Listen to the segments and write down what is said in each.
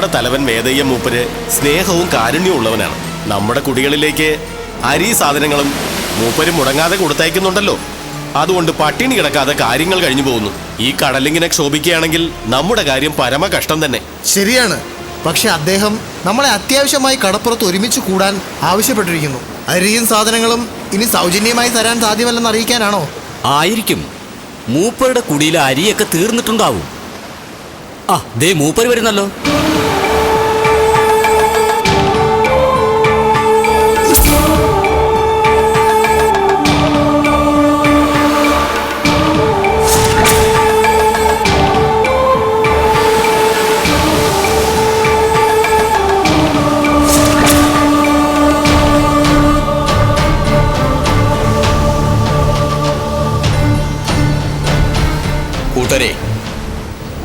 നമ്മുടെ തലവൻ വേദയ്യ മൂപ്പര് സ്നേഹവും കാരുണ്യവും ഉള്ളവനാണ്. നമ്മുടെ കുടികളിലേക്ക് അരി സാധനങ്ങളും മൂപ്പര് മുടങ്ങാതെ കൊടുത്തയക്കുന്നുണ്ടല്ലോ. അതുകൊണ്ട് പട്ടിണി കിടക്കാതെ കാര്യങ്ങൾ കഴിഞ്ഞു പോകുന്നു. ഈ കടലിങ്ങനെ ക്ഷോഭിക്കുകയാണെങ്കിൽ നമ്മുടെ കാര്യം പരമ കഷ്ടം തന്നെ. ശരിയാണ്. പക്ഷെ അദ്ദേഹം നമ്മളെ അത്യാവശ്യമായി കടപ്പുറത്ത് ഒരുമിച്ച് കൂടാൻ ആവശ്യപ്പെട്ടിരിക്കുന്നു. അരിയും സാധനങ്ങളും ഇനി സൗജന്യമായി തരാൻ സാധ്യമല്ലെന്ന് അറിയിക്കാനാണോ? ആയിരിക്കും. മൂപ്പരുടെ കുടിയിലെ അരിയൊക്കെ തീർന്നിട്ടുണ്ടാവും. ആ ദേ മൂപ്പര് വരുന്നല്ലോ.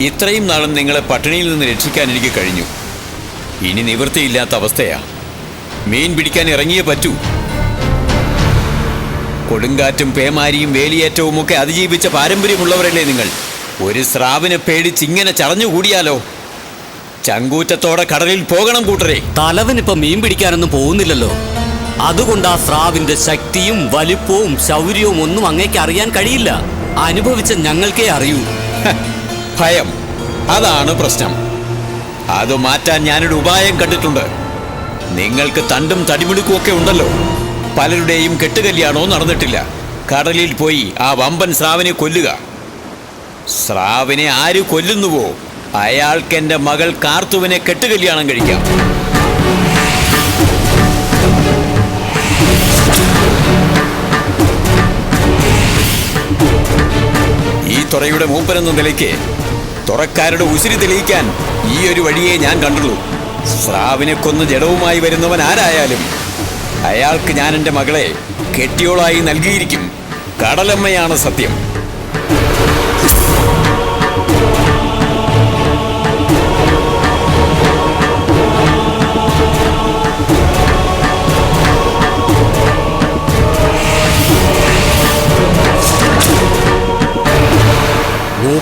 ഇത്രയും നാളും നിങ്ങളെ പട്ടിണിയിൽ നിന്ന് രക്ഷിക്കാൻ എനിക്ക് കഴിഞ്ഞു. ഇനി നിവൃത്തിയില്ലാത്ത അവസ്ഥയാ. മീൻ പിടിക്കാൻ ഇറങ്ങിയേ പറ്റൂ. കൊടുങ്കാറ്റും പേമാരിയും വേലിയേറ്റവും ഒക്കെ അതിജീവിച്ച പാരമ്പര്യമുള്ളവരല്ലേ നിങ്ങൾ? ഒരു സ്രാവിനെ പേടിച്ച് ഇങ്ങനെ ചടഞ്ഞുകൂടിയാലോ ചങ്കൂറ്റത്തോടെ കടലിൽ പോകണം കൂട്ടരെ. തലവനിപ്പോ മീൻ പിടിക്കാനൊന്നും പോകുന്നില്ലല്ലോ. അതുകൊണ്ട് ആ സ്രാവിന്റെ ശക്തിയും വലിപ്പവും ശൗര്യവും ഒന്നും അങ്ങേക്ക് അറിയാൻ കഴിയില്ല. അനുഭവിച്ച ഞങ്ങൾക്കേ അറിയൂ. ഭയം. അതാണ് പ്രശ്നം. അത് മാറ്റാൻ ഞാനൊരു ഉപായം കണ്ടിട്ടുണ്ട്. നിങ്ങൾക്ക് തണ്ടും തടിമിടുക്കും ഒക്കെ ഉണ്ടല്ലോ. പലരുടെയും കെട്ടുകല്യാണോ നടന്നിട്ടില്ല. കടലിൽ പോയി ആ വമ്പൻ സ്രാവിനെ കൊല്ലുക. സ്രാവിനെ ആര് കൊല്ലുന്നുവോ? അയാൾക്ക് മകൾ കാർത്തുവിനെ കെട്ടുകല്യാണം കഴിക്കാം. ഈ തുറയുടെ മൂപ്പനെന്ന നിലയ്ക്ക് തുറക്കാരുടെ ഉസിരി തെളിയിക്കാൻ ഈ ഒരു വഴിയെ ഞാൻ കണ്ടുള്ളൂ. സ്രാവിനെ കൊന്ന് ജഡവുമായി വരുന്നവൻ ആരായാലും അയാൾക്ക് ഞാൻ എന്റെ മകളെ കെട്ടിയോളായി നൽകിയിരിക്കും. കടലമ്മയാണ് സത്യം.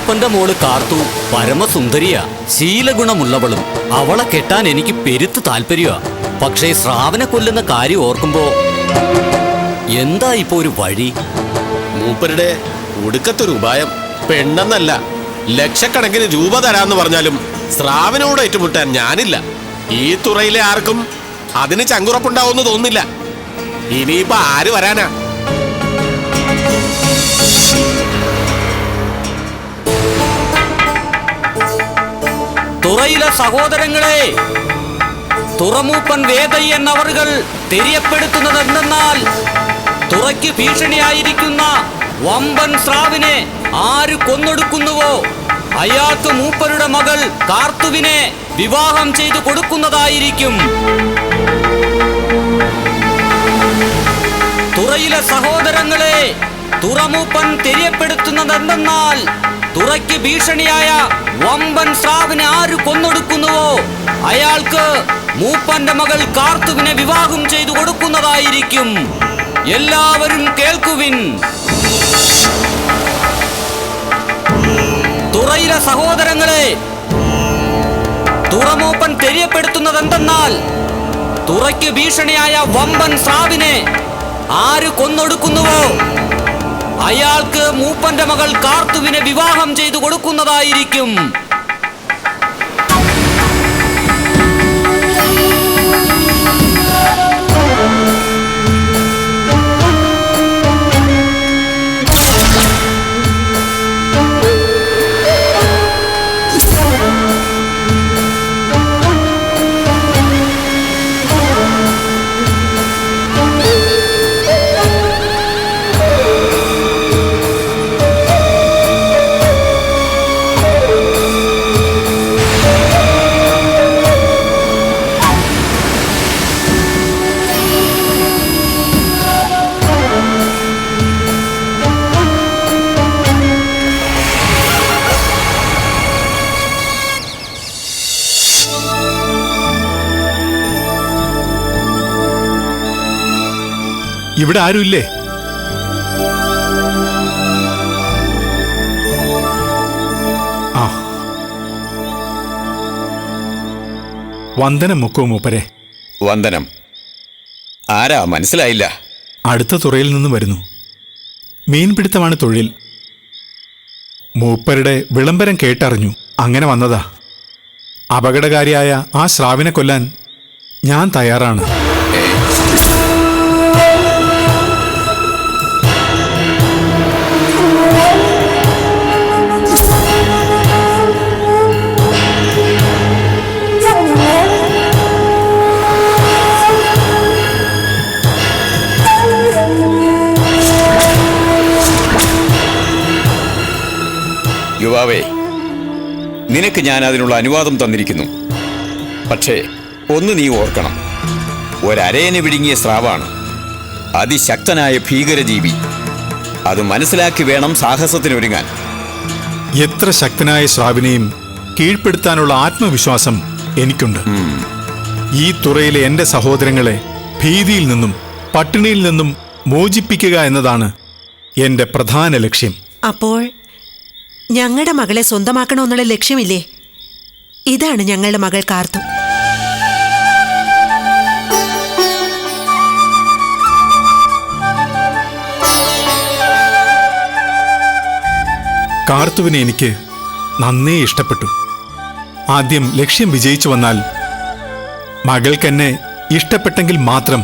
മൂപ്പന്റെ മോൾ കാർത്തു പരമസുന്ദരിയാ. ശീലഗുണമുള്ളവളും. അവളെ കെട്ടാൻ എനിക്ക് പെരുത്ത് താല്പര്യമാ. പക്ഷേ ശ്രാവനെ കൊല്ലുന്ന കാര്യം ഓർക്കുമ്പോ എന്താ ഇപ്പോ ഒരു വഴി? മൂപ്പരുടെ ഒടുക്കത്തൊരു ഉപായം. പെണ്ണെന്നല്ല ലക്ഷക്കണക്കിന് രൂപ തരാന്ന് പറഞ്ഞാലും സ്രാവിനോട് ഏറ്റുമുട്ടാൻ ഞാനില്ല. ഈ തുറയിലെ ആർക്കും അതിന് ചങ്കുറപ്പുണ്ടാവുമെന്ന് തോന്നുന്നില്ല. ഇനിയിപ്പോ ആര് വരാനാ? തുറയിലെ സഹോദരങ്ങളെ തുറമൂപ്പൻ വേദയ്യൻ അവർകൾ തെരിയപ്പെടുത്തുന്നത് എന്തെന്നാൽ തുറയ്ക്ക് ഭീഷണിയായിരിക്കുന്ന വമ്പൻ സ്രാവിനെ ആര് കൊന്നൊടുക്കുന്നുവോ? അയാൾക്ക് മൂപ്പരുടെ മകൾ കാർത്തുവിനെ വിവാഹം ചെയ്തു കൊടുക്കുന്നതായിരിക്കും. തുറയിലെ സഹോദരങ്ങളെ തുറമൂപ്പൻ തെരിയപ്പെടുത്തുന്നത് എന്തെന്നാൽ തുറയ്ക്ക് ഭീഷണിയായ വമ്പൻ സ്രാവിനെ ആര് കൊന്നൊടുക്കുന്നുവോ? അയാൾക്ക് മൂപ്പന്റെ മകൾ കാർത്തുവിനെ വിവാഹം ചെയ്തു കൊടുക്കുന്നതായിരിക്കും. എല്ലാവരും കേൾക്കുവിൻ. തുറയിലെ സഹോദരങ്ങളെ തുറമൂപ്പൻ തെരിയപ്പെടുത്തുന്നത് എന്തെന്നാൽ തുറയ്ക്ക് ഭീഷണിയായ വമ്പൻ സ്രാവിനെ ആര് കൊന്നൊടുക്കുന്നുവോ? അയാൾക്ക് മൂപ്പന്റെ മകൾ കാർത്തുവിനെ വിവാഹം ചെയ്തു കൊടുക്കുന്നതായിരിക്കും. ഇവിടെ ആരുമില്ലേ? ആ. വന്ദനം മുക്കോ മൂപ്പരെ. വന്ദനം. ആരാ? മനസ്സിലായില്ല. അടുത്ത തുറയിൽ നിന്ന് വരുന്നു. മീൻപിടുത്തമാണ് തൊഴിൽ. മൂപ്പരുടെ വിളംബരം കേട്ടറിഞ്ഞു. അങ്ങനെ വന്നതാ. അപകടകാരിയായ ആ സ്രാവിനെ കൊല്ലാൻ ഞാൻ തയ്യാറാണ്. യുവാവേ നിനക്ക് ഞാൻ അതിനുള്ള അനുവാദം തന്നിരിക്കുന്നു. പക്ഷേ ഒന്ന് നീ ഓർക്കണം. ഒരരയന് വിഴുങ്ങിയ സ്രാവാണ്. അതിശക്തനായ ഭീകരജീവി. അത് മനസ്സിലാക്കി വേണം സാഹസത്തിനൊരുങ്ങാൻ. എത്ര ശക്തനായ സ്രാവിനെയും കീഴ്പ്പെടുത്താനുള്ള ആത്മവിശ്വാസം എനിക്കുണ്ട്. ഈ തുറയിലെ എന്റെ സഹോദരങ്ങളെ ഭീതിയിൽ നിന്നും പട്ടിണിയിൽ നിന്നും മോചിപ്പിക്കുക എന്നതാണ് എന്റെ പ്രധാന ലക്ഷ്യം. അപ്പോൾ ഞങ്ങളുടെ മകളെ സ്വന്തമാക്കണമെന്നുള്ള ലക്ഷ്യമില്ലേ? ഇതാണ് ഞങ്ങളുടെ മകൾ കാർത്തു. കാർത്തുവിനെ എനിക്ക് നന്നേ ഇഷ്ടപ്പെട്ടു. ആദ്യം ലക്ഷ്യം വിജയിച്ചു വന്നാൽ മകൾക്കെന്നെ ഇഷ്ടപ്പെട്ടെങ്കിൽ മാത്രം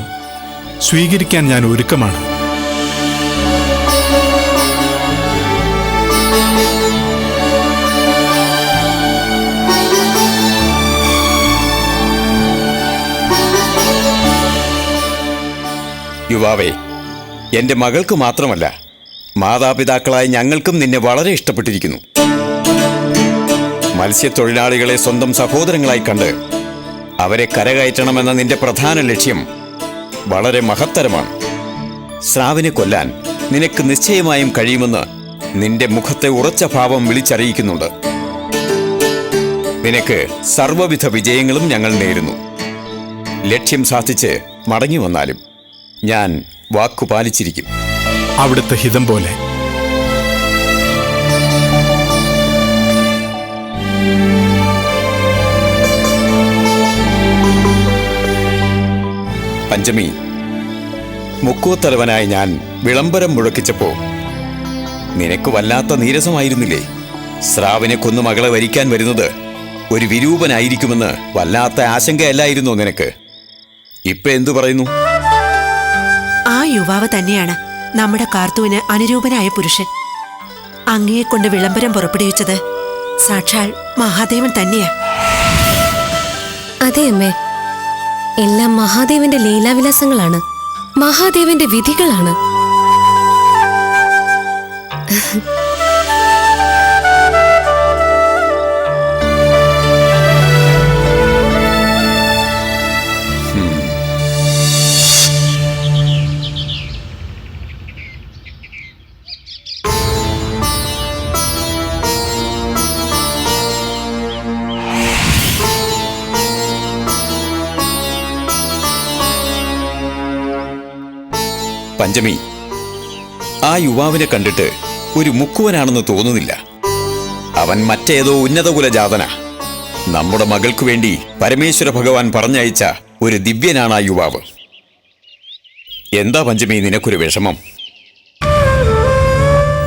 സ്വീകരിക്കാൻ ഞാൻ ഒരുക്കമാണ്. യുവാവേ എന്റെ മകൾക്ക് മാത്രമല്ല മാതാപിതാക്കളായ ഞങ്ങൾക്കും നിന്നെ വളരെ ഇഷ്ടപ്പെട്ടിരിക്കുന്നു. മത്സ്യത്തൊഴിലാളികളെ സ്വന്തം സഹോദരങ്ങളായി കണ്ട് അവരെ കരകയറ്റണമെന്ന നിന്റെ പ്രധാന ലക്ഷ്യം വളരെ മഹത്തരമാണ്. സ്രാവിനെ കൊല്ലാൻ നിനക്ക് നിശ്ചയമായും കഴിയുമെന്ന് നിന്റെ മുഖത്തെ ഉറച്ച ഭാവം വിളിച്ചറിയിക്കുന്നുണ്ട്. നിനക്ക് സർവവിധ വിജയങ്ങളും ഞങ്ങൾ നേരുന്നു. ലക്ഷ്യം സാധിച്ച് മടങ്ങി വന്നാലും ഞാൻ വാക്കു പാലിച്ചിരിക്കും. അവിടുത്തെ ഹിതം പോലെ. പഞ്ചമി മുക്കൂത്തലവനായി ഞാൻ വിളംബരം മുഴക്കിച്ചപ്പോ നിനക്ക് വല്ലാത്ത നീരസമായിരുന്നില്ലേ? സ്രാവിനെ കൊന്നു മകളെ വരിക്കാൻ വരുന്നത് ഒരു വിരൂപനായിരിക്കുമെന്ന് വല്ലാത്ത ആശങ്കയല്ലായിരുന്നോ നിനക്ക്? ഇപ്പൊ എന്തു പറയുന്നു? ആ യുവാവ് തന്നെയാണ് നമ്മുടെ കാർത്തുവിന് അനുരൂപനായ പുരുഷൻ. അങ്ങയെ കൊണ്ട് വിളംബരം പുറപ്പെടുവിച്ചത് സാക്ഷാൽ മഹാദേവൻ തന്നെയാ. അതെ അമ്മേ. എല്ലാം മഹാദേവന്റെ ലീലാവിലാസങ്ങളാണ്. മഹാദേവന്റെ വിധികളാണ്. പഞ്ചമി. ആ യുവാവിനെ കണ്ടിട്ട് ഒരു മുക്കുവനാണെന്ന് തോന്നുന്നില്ല. അവൻ മറ്റേതോ ഉന്നതകുല ജാതന. നമ്മുടെ മകൾക്കു വേണ്ടി പരമേശ്വര ഭഗവാൻ പറഞ്ഞയച്ച ഒരു ദിവ്യനാണ് ആ യുവാവ്. എന്താ പഞ്ചമി നിനക്കൊരു വിഷമം?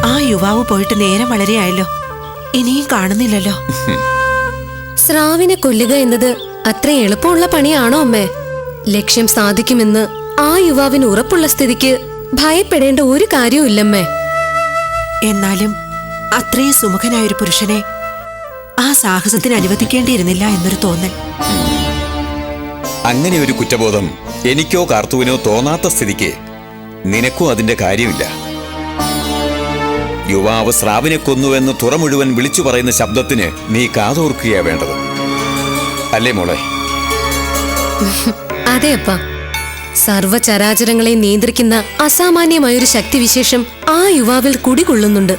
ആ യുവാവ് പോയിട്ട് നേരം വളരെ ആയല്ലോ. ഇനിയും കാണുന്നില്ലല്ലോ. സ്രാവിനെ കൊല്ലുക എന്നത് അത്ര എളുപ്പമുള്ള പണിയാണോ അമ്മേ? ലക്ഷ്യം സാധിക്കുമെന്ന് ആ യുവാവിന് ഉറപ്പുള്ള സ്ഥിതിക്ക് ഭയപ്പെടേണ്ട ഒരു കാര്യവും ഇല്ലമ്മേ. എന്നാലും അത്രയും സുമുഖനായ ഒരു പുരുഷനെ ആ സാഹസത്തിന് അനുവദിക്കേണ്ടിയിരുന്നില്ല എന്നൊരു തോന്നൽ. അങ്ങനെ ഒരു കുറ്റബോധം എനിക്കോ കാർത്തുവിനോ തോന്നാത്ത സ്ഥിതിക്ക് നിനക്കും അതിന്റെ കാര്യമില്ല. യുവാവ് സ്രാവിനെ കൊന്നുവെന്ന് തുറ മുഴുവൻ വിളിച്ചു പറയുന്ന ശബ്ദത്തിന് നീ കാതോർക്കുകയാ വേണ്ടത്. അല്ലേ മോളെ? അതെ അപ്പ. സർവചരാചരങ്ങളെ നിയന്ത്രിക്കുന്ന അസാമാന്യമായൊരു ശക്തിവിശേഷം ആ യുവാവിൽ കുടികൊള്ളുന്നുണ്ട്.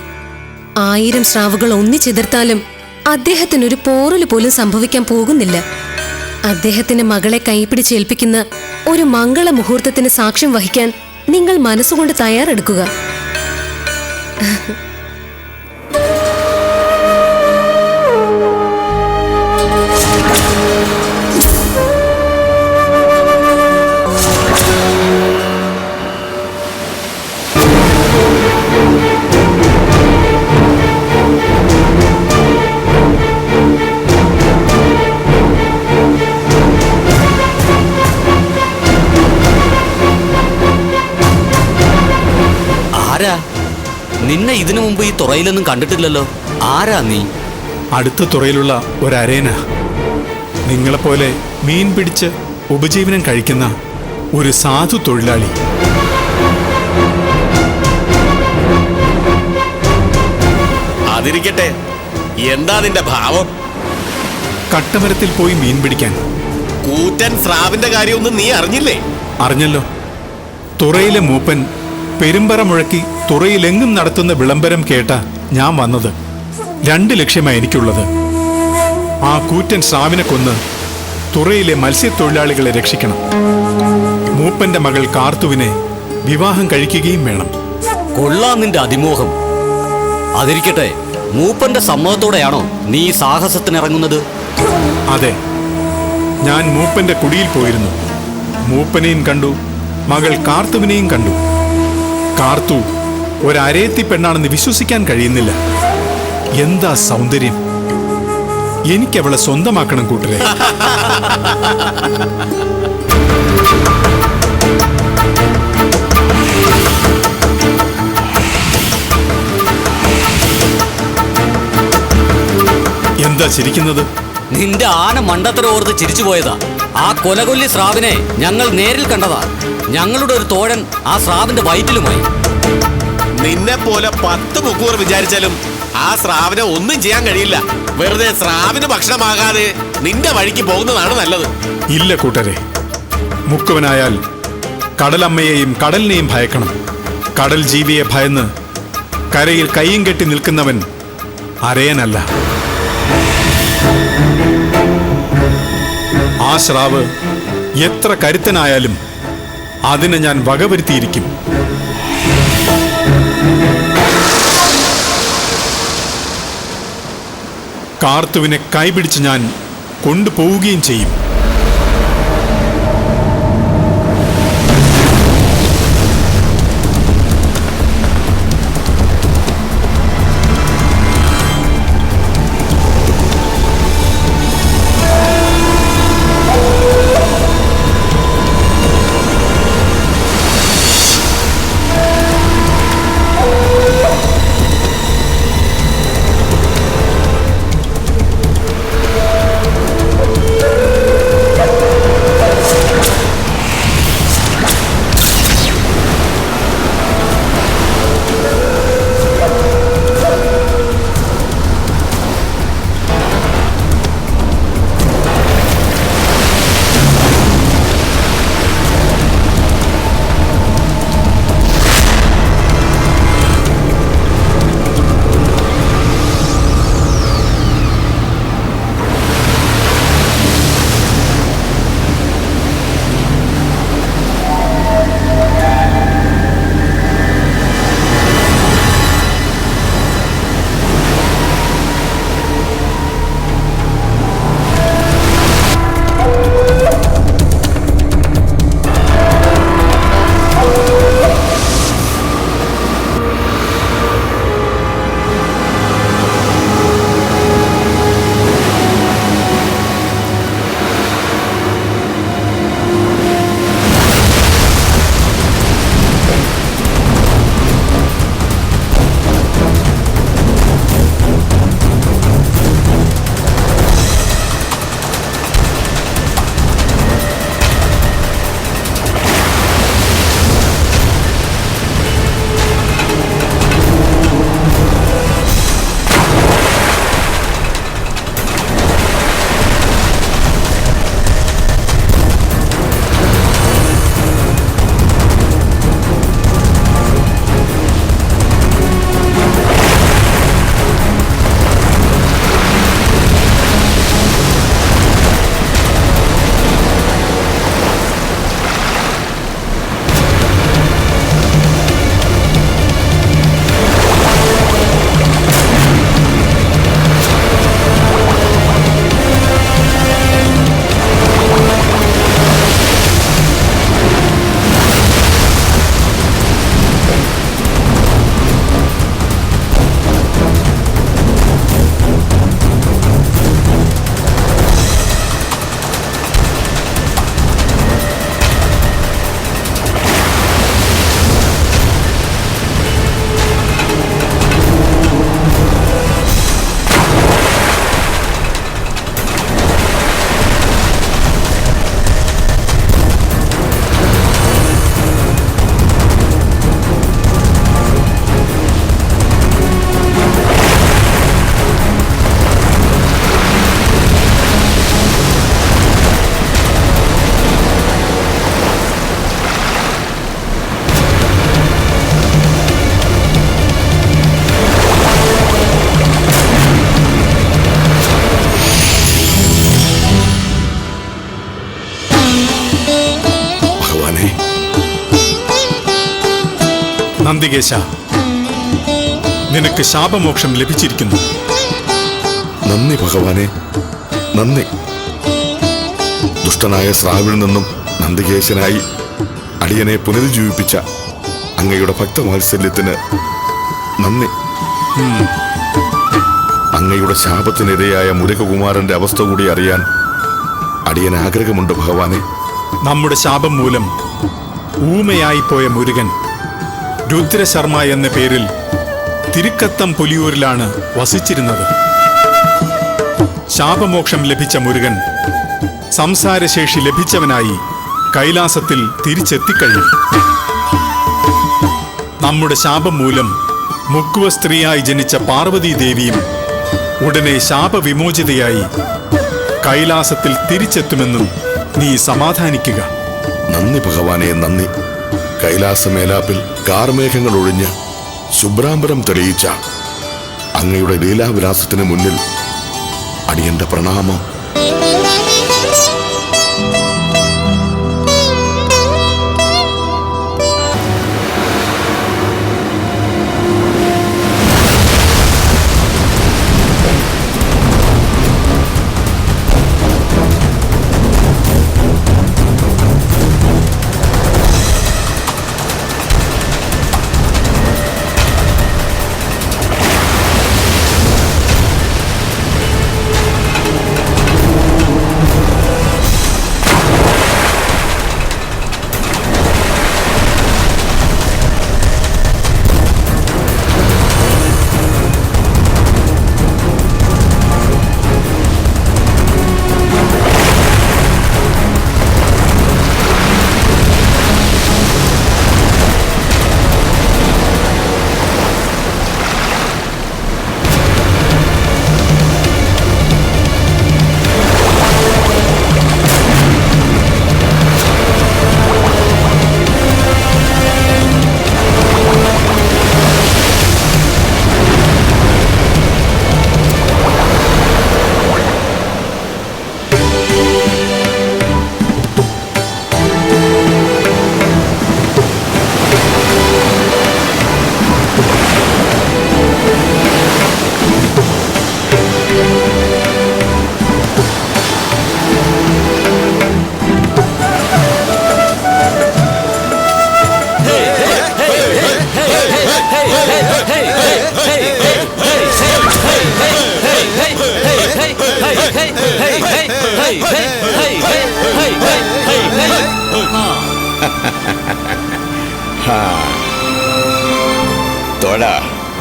ആയിരം സ്രാവുകൾ ഒന്നിച്ചെതിർത്താലും അദ്ദേഹത്തിനൊരു പോറൽ പോലും സംഭവിക്കാൻ പോകുന്നില്ല. അദ്ദേഹത്തിന്റെ മകളെ കൈപിടിച്ചേൽപ്പിക്കുന്ന ഒരു മംഗള മുഹൂർത്തത്തിന് സാക്ഷ്യം വഹിക്കാൻ നിങ്ങൾ മനസ്സുകൊണ്ട് തയ്യാറെടുക്കുക. നിന്നെ ഇതിനു മുമ്പ് ഈ തുറയിലൊന്നും കണ്ടിട്ടില്ലല്ലോ. ആരാ നീ? അടുത്ത തുറയിലുള്ള ഒരരേന നിങ്ങളെപ്പോലെ മീൻ പിടിച്ച് ഉപജീവനം കഴിക്കുന്ന ഒരു സാധു തൊഴിലാളി. അതിരിക്കട്ടെ. എന്താ നിന്റെ ഭാവം? കട്ടമരത്തിൽ പോയി മീൻ പിടിക്കാൻ. കൂറ്റൻ സ്രാവിന്റെ കാര്യമൊന്നും നീ അറിഞ്ഞില്ലേ? അറിഞ്ഞല്ലോ. തുറയിലെ മൂപ്പൻ പെരുമ്പറ മുഴക്കി തുറയിലെങ്ങും നടത്തുന്ന വിളംബരം കേട്ട ഞാൻ വന്നത് രണ്ട് ലക്ഷ്യമാണ് എനിക്കുള്ളത്. ആ കൂറ്റൻ സ്രാവിനെ കൊന്ന് തുറയിലെ മത്സ്യത്തൊഴിലാളികളെ രക്ഷിക്കണം. മൂപ്പന്റെ മകൾ കാർത്തുവിനെ വിവാഹം കഴിക്കുകയും വേണം. കൊള്ളാം നിന്റെ അതിമോഹം. അതിരിക്കട്ടെ മൂപ്പന്റെ സമ്മതത്തോടെയാണോ നീ സാഹസത്തിന് സാഹസത്തിനിറങ്ങുന്നത്? അതെ ഞാൻ മൂപ്പന്റെ കുടിയിൽ പോയിരുന്നു. മൂപ്പനെയും കണ്ടു മകൾ കാർത്തുവിനെയും കണ്ടു. കാർത്തു ഒരരയത്തി പെണ്ണാണെന്ന് വിശ്വസിക്കാൻ കഴിയുന്നില്ല. എന്താ സൗന്ദര്യം? എനിക്ക് അവളെ സ്വന്തമാക്കണം കൂട്ടരെ. എന്താ ചിരിക്കുന്നത്? നിന്റെ ആന മണ്ടത്തര ഓർത്ത് ചിരിച്ചു പോയതാ ആ കൊലകൊല്ലി സ്രാവിനെ ഞങ്ങൾ നേരിൽ കണ്ടതാ. ഞങ്ങളുടെ ഒരു തോഴൻ ആ സ്രാവിന്റെ വയറ്റിലുമായി. നിന്നെ പോലെ പത്ത് മുക്കൂർ വിചാരിച്ചാലും ആ സ്രാവിനെ ഒന്നും ചെയ്യാൻ കഴിയില്ല. വെറുതെ സ്രാവിന് ഭക്ഷണമാകാതെ നിന്റെ വഴിക്ക് പോകുന്നതാണ് നല്ലത്. ഇല്ല കൂട്ടരെ. മുക്കുവനായാൽ കടലമ്മയെയും കടലിനെയും ഭയക്കണം. കടൽ ജീവിയെ ഭയന്ന് കരയിൽ കൈയും കെട്ടി നിൽക്കുന്നവൻ അരയനല്ല. ആ ശ്രാവ് എത്ര കരുത്തനായാലും അതിനെ ഞാൻ വകവരുത്തിയിരിക്കും. കാർത്തുവിനെ കൈപിടിച്ച് ഞാൻ കൊണ്ടുപോവുകയും ചെയ്യും. നന്ദികേശ നിനക്ക് ശാപമോക്ഷം ലഭിച്ചിരിക്കുന്നു. നന്ദി ഭഗവാനെ നന്ദി. ദുഷ്ടനായ സ്രാവിൽ നിന്നും നന്ദികേശനായി അടിയനെ പുനരുജ്ജീവിപ്പിച്ച അങ്ങയുടെ ഭക്തവാത്സല്യത്തിന് നന്ദി. അങ്ങയുടെ ശാപത്തിനിരയായ മുരുകകുമാരന്റെ അവസ്ഥ കൂടി അറിയാൻ അടിയൻ ആഗ്രഹമുണ്ട് ഭഗവാനെ. നമ്മുടെ ശാപം മൂലം ഊമയായിപ്പോയ മുരുകൻ രുദ്രശർമ്മ എന്ന പേരിൽ തിരുക്കത്തം പുലിയൂരിലാണ് വസിച്ചിരുന്നത്. ശാപമോക്ഷം ലഭിച്ച മുരുകൻ സംസാരശേഷി ലഭിച്ചവനായി കൈലാസത്തിൽ തിരിച്ചെത്തിക്കഴിഞ്ഞു. നമ്മുടെ ശാപം മൂലം മുക്കുവ സ്ത്രീയായി ജനിച്ച പാർവതീദേവിയും ഉടനെ ശാപവിമോചിതയായി കൈലാസത്തിൽ തിരിച്ചെത്തുമെന്നും നീ സമാധാനിക്കുക. നന്ദി ഭഗവാനെ നന്ദി. കൈലാസമേലാപ്പിൽ കാർമേഘങ്ങൾ ഒഴിഞ്ഞ് ശുഭ്രാംബരം തെളിയിച്ച അങ്ങയുടെ ലീലാവിലാസത്തിന് മുന്നിൽ അടിയന്റെ പ്രണാമം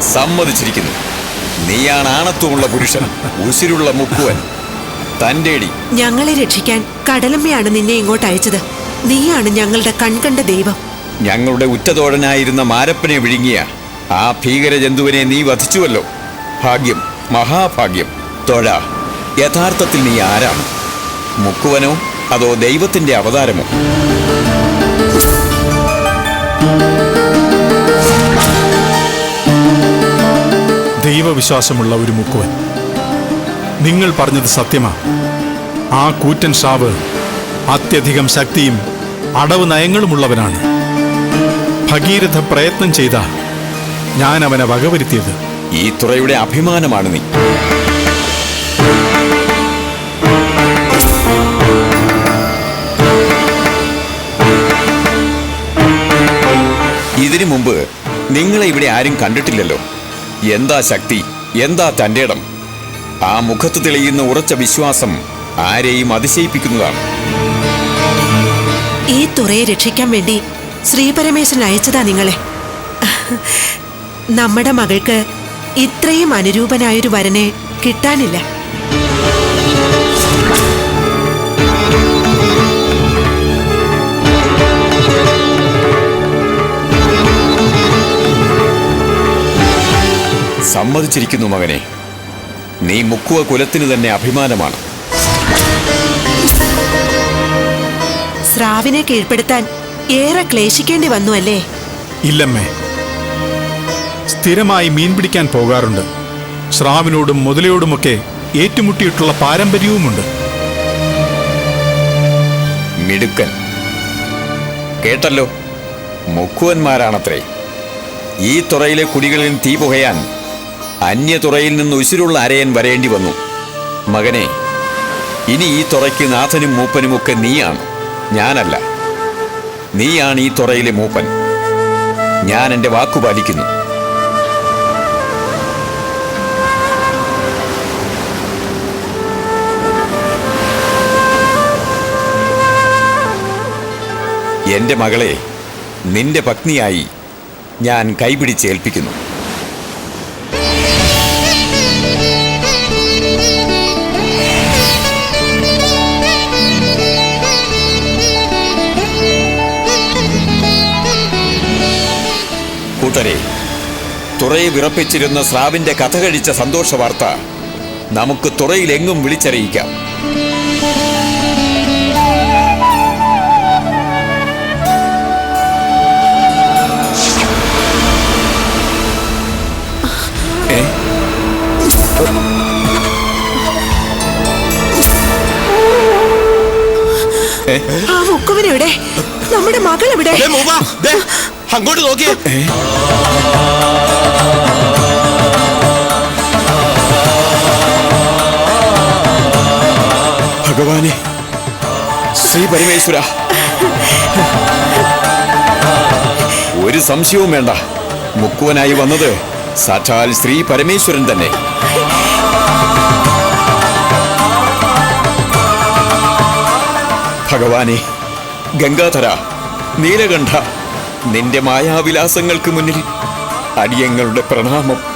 സമ്മതിച്ചിരിക്കുന്നു. നീയാണ് ആണത്വമുള്ള പുരുഷൻ. ഉസിരുള്ള മുക്കുവൻ. തന്റെടി. ഞങ്ങളെ രക്ഷിക്കാൻ കടലമ്മയാണ് നിന്നെ ഇങ്ങോട്ട് അയച്ചത്. നീയാണ് ഞങ്ങളുടെ കൺകണ്ട ദൈവം. ഞങ്ങളുടെ ഉറ്റതോഴനായിരുന്ന മാരപ്പനെ വിഴുങ്ങിയ ആ ഭീകര ജന്തുവിനെ നീ വധിച്ചുവല്ലോ. ഭാഗ്യം മഹാഭാഗ്യം. തൊഴ യഥാർത്ഥത്തിൽ നീ ആരാണ്? മുക്കുവനോ അതോ ദൈവത്തിന്റെ അവതാരമോ? ദൈവവിശ്വാസമുള്ള ഒരു മുക്കുവൻ. നിങ്ങൾ പറഞ്ഞത് സത്യമാണ് ആ കൂറ്റൻ ഷാവ് അത്യധികം ശക്തിയും അടവ് നയങ്ങളുമുള്ളവനാണ്. ഭഗീരഥ പ്രയത്നം ചെയ്ത ഞാൻ അവനെ വകവരുത്തിയത്. ഈ തുറയുടെ അഭിമാനമാണ് നീ. ഇതിനു മുമ്പ് നിങ്ങളെ ഇവിടെ ആരും കണ്ടിട്ടില്ലല്ലോ. എന്താ ശക്തി? എന്താ തന്റെ ഇടം? ആ മുഖത്ത് തെളിയുന്ന ഉറച്ച വിശ്വാസം ആരെയും അതിശയിപ്പിക്കുന്നതാണ്. ഈ തുറയെ രക്ഷിക്കാൻ വേണ്ടി ശ്രീപരമേശ്വരൻ അയച്ചതാ നിങ്ങളെ. നമ്മുടെ മകൾക്ക് ഇത്രയും അനുരൂപനായൊരു വരനെ കിട്ടാനില്ല. സമ്മതിച്ചിരിക്കുന്നു മകനെ. നീ മുക്കുവ കുലത്തിന് തന്നെ അഭിമാനമാണ്. സ്രാവിനെ കീഴ്പ്പെടുത്താൻ ഏറെ ക്ലേശിക്കേണ്ടി വന്നു അല്ലേ ഇല്ലമ്മേ. സ്ഥിരമായി മീൻ പിടിക്കാൻ പോകാറുണ്ട്. സ്രാവിനോടും മുതലയോടുമൊക്കെ ഏറ്റുമുട്ടിയിട്ടുള്ള പാരമ്പര്യവുമുണ്ട്. മിടുക്കൻ. കേട്ടല്ലോ മുക്കുവന്മാരാണത്രേ. ഈ തുറയിലെ കുടികളിൽ തീ പുകയാൻ അന്യതുറയിൽ നിന്ന് ഉശിരുള്ള അരയൻ വരേണ്ടി വന്നു. മകനെ ഇനി ഈ തുറയ്ക്ക് നാഥനും മൂപ്പനുമൊക്കെ നീയാണ്. ഞാനല്ല. നീയാണ് ഈ തുറയിലെ മൂപ്പൻ. ഞാൻ എന്റെ വാക്കു പാലിക്കുന്നു. എന്റെ മകളെ നിന്റെ പത്നിയായി ഞാൻ കൈപിടിച്ചേൽപ്പിക്കുന്നു. കൂട്ടരെ തുറയെ വിറപ്പിച്ചിരുന്ന സ്രാവിന്റെ കഥ കഴിച്ച സന്തോഷ വാർത്ത നമുക്ക് തുറയിലെങ്ങും വിളിച്ചറിയിക്കാം? ആ മുക്കുവനെവിടെ നമ്മുടെ മകൾ എവിടെ ദേ മൂപ്പ, ദേ, അങ്ങോട്ട് നോക്കിയേ. ഭഗവാനെ ശ്രീ പരമേശ്വര. ഒരു സംശയവും വേണ്ട. മുക്കുവനായി വന്നത് സാക്ഷാൽ ശ്രീ പരമേശ്വരൻ തന്നെ. ഭഗവാനെ ഗംഗാധര നീലകണ്ഠ നിന്റെ മായാവിലാസങ്ങൾക്ക് മുന്നിൽ അടിയങ്ങളുടെ പ്രണാമം.